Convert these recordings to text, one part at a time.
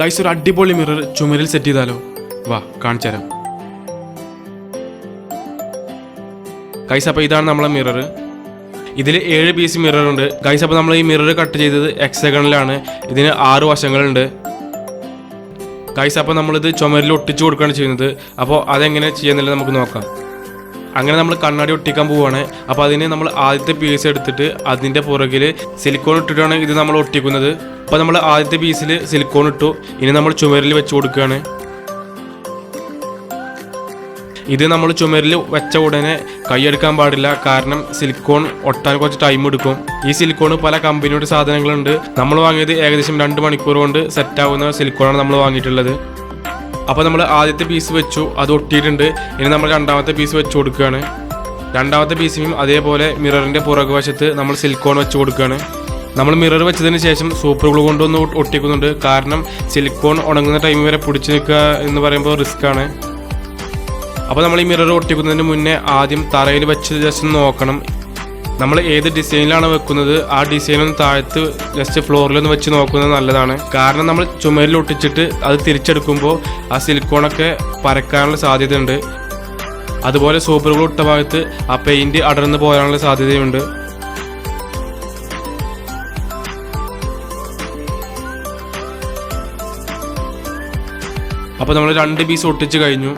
കൈസ് ഒരു അടിപൊളി മിറർ ചുമരിൽ സെറ്റ് ചെയ്താലോ? വാ കാണിച്ചു തരാം. കൈസ് അപ്പോൾ ഇതാണ് നമ്മളെ മിറർ ഇതിൽ ഏഴ് പീസ് മിറർ ഉണ്ട്. കൈസ് അപ്പോൾ നമ്മൾ ഈ മിറർ കട്ട് ചെയ്തത് എക്സഗണിലാണ് ഇതിന് ആറ് വശങ്ങളുണ്ട്. കൈസ് അപ്പോൾ നമ്മളിത് ചുമരിൽ ഒട്ടിച്ചു കൊടുക്കുകയാണ് ചെയ്യുന്നത്. അപ്പോൾ അതെങ്ങനെ ചെയ്യുന്നില്ല നമുക്ക് നോക്കാം. അങ്ങനെ നമ്മൾ കണ്ണാടി ഒട്ടിക്കാൻ പോവുകയാണ് അപ്പോൾ അതിന് നമ്മൾ ആദ്യത്തെ പീസ് എടുത്തിട്ട് അതിന്റെ പുറകിൽ സിലിക്കോൺ ഇട്ടിട്ടാണ് ഇത് നമ്മൾ ഒട്ടിക്കുന്നത്. അപ്പോൾ നമ്മൾ ആദ്യത്തെ പീസിൽ സിലിക്കോൺ ഇട്ടു. ഇനി നമ്മൾ ചുമരിൽ വെച്ച് കൊടുക്കുകയാണ് ഇത് നമ്മൾ ചുമരിൽ വെച്ച ഉടനെ കൈയെടുക്കാൻ പാടില്ല. കാരണം സിലിക്കോൺ ഒട്ടാൻ കുറച്ച് ടൈം എടുക്കും. ഈ സിലിക്കോൺ പല കമ്പനിയുടെ സാധനങ്ങളുണ്ട്. നമ്മൾ വാങ്ങിയത് ഏകദേശം രണ്ട് മണിക്കൂർ കൊണ്ട് സെറ്റ് ആവുന്ന സിലിക്കോണാണ് നമ്മൾ വാങ്ങിയിട്ടുള്ളത്. അപ്പോൾ നമ്മൾ ആദ്യത്തെ പീസ് വെച്ചു. അത് ഒട്ടിയിട്ടുണ്ട്. ഇനി നമ്മൾ രണ്ടാമത്തെ പീസ് വെച്ച് കൊടുക്കുകയാണ് രണ്ടാമത്തെ പീസിനും അതേപോലെ മിററിന്റെ പുറകുവശത്ത് നമ്മൾ സിലിക്കോൺ വെച്ച് കൊടുക്കുകയാണ് നമ്മൾ മിറർ വെച്ചതിന് ശേഷം സൂപ്പർ ഗ്ലൂ കൊണ്ടൊന്ന് ഒട്ട് ഒട്ടിക്കുന്നുണ്ട്. കാരണം സിലിക്കോൺ ഉണങ്ങുന്ന ടൈം വരെ പിടിച്ചു നിൽക്കുക എന്ന് പറയുമ്പോൾ റിസ്ക് ആണ്. അപ്പോൾ നമ്മൾ ഈ മിറർ ഒട്ടിക്കുന്നതിന് മുന്നേ ആദ്യം തറയിൽ വെച്ച് ജസ്റ്റ് നോക്കണം. നമ്മൾ ഏത് ഡിസൈനിലാണ് വെക്കുന്നത്? ആ ഡിസൈൻ ഒന്ന് താഴത്ത് ജസ്റ്റ് ഫ്ലോറിൽ ഒന്ന് വെച്ച് നോക്കുന്നത് നല്ലതാണ്. കാരണം നമ്മൾ ചുമരിൽ ഒട്ടിച്ചിട്ട് അത് തിരിച്ചെടുക്കുമ്പോൾ ആ സിലിക്കോണൊക്കെ പരക്കാനുള്ള സാധ്യതയുണ്ട്. അതുപോലെ സൂപ്പർ ഗ്ലൂ ഇട്ട ഭാഗത്ത് ആ പെയിന്റ് അടർന്നു പോകാനുള്ള സാധ്യതയുണ്ട്. അപ്പോൾ നമ്മൾ രണ്ട് പീസ് ഒട്ടിച്ച് കഴിഞ്ഞു.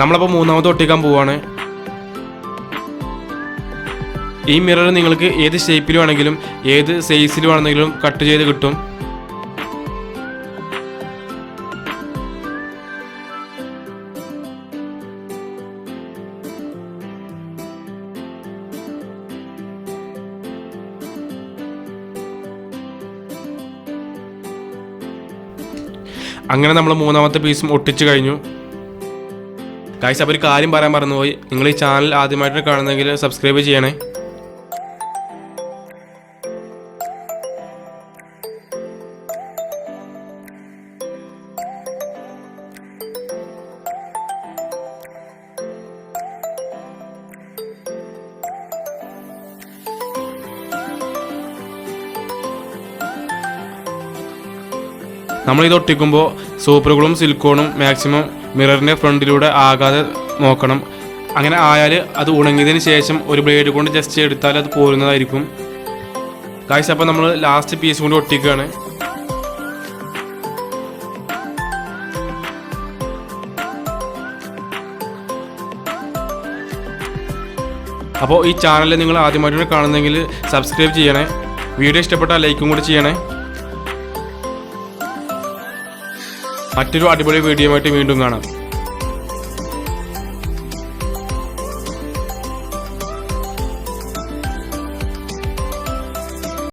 നമ്മളപ്പോൾ മൂന്നാമത് ഒട്ടിക്കാൻ പോവാണ്. ഈ മിറർ നിങ്ങൾക്ക് ഏത് ഷേപ്പിൽ വേണമെങ്കിലും ഏത് സൈസിൽ വേണമെങ്കിലും കട്ട് ചെയ്ത് കിട്ടും. അങ്ങനെ നമ്മൾ മൂന്നാമത്തെ പീസും ഒട്ടിച്ചു കഴിഞ്ഞു. ഗൈസ് അപ്പോൾ ഒരു കാര്യം പറയാൻ മറന്നുപോയി. നിങ്ങൾ ഈ ചാനൽ ആദ്യമായിട്ട് കാണുന്നെങ്കിൽ സബ്സ്ക്രൈബ് ചെയ്യണേ. നമ്മൾ ഇത് ഒട്ടിക്കുമ്പോൾ സൂപ്പറുകളും സിൽക്കോണും മാക്സിമം മിററിന്റെ ഫ്രണ്ടിലൂടെ ആകാതെ നോക്കണം. അങ്ങനെ ആയാൽ അത് ഉണങ്ങിയതിന് ശേഷം ഒരു ബ്ലേഡ് കൊണ്ട് ജസ്റ്റ് എടുത്താൽ അത് പോരുന്നതായിരിക്കും. കാഴ്ച അപ്പോൾ നമ്മൾ ലാസ്റ്റ് പീസ് കൊണ്ട് ഒട്ടിക്കുകയാണ്. അപ്പോൾ ഈ ചാനൽ നിങ്ങൾ ആദ്യമായിട്ടാണ് കാണുന്നെങ്കിൽ സബ്സ്ക്രൈബ് ചെയ്യണേ. വീഡിയോ ഇഷ്ടപ്പെട്ടാൽ ലൈക്കും കൂടി ചെയ്യണേ. മറ്റൊരു അടിപൊളി വീഡിയോ ആയിട്ട് വീണ്ടും കാണാം.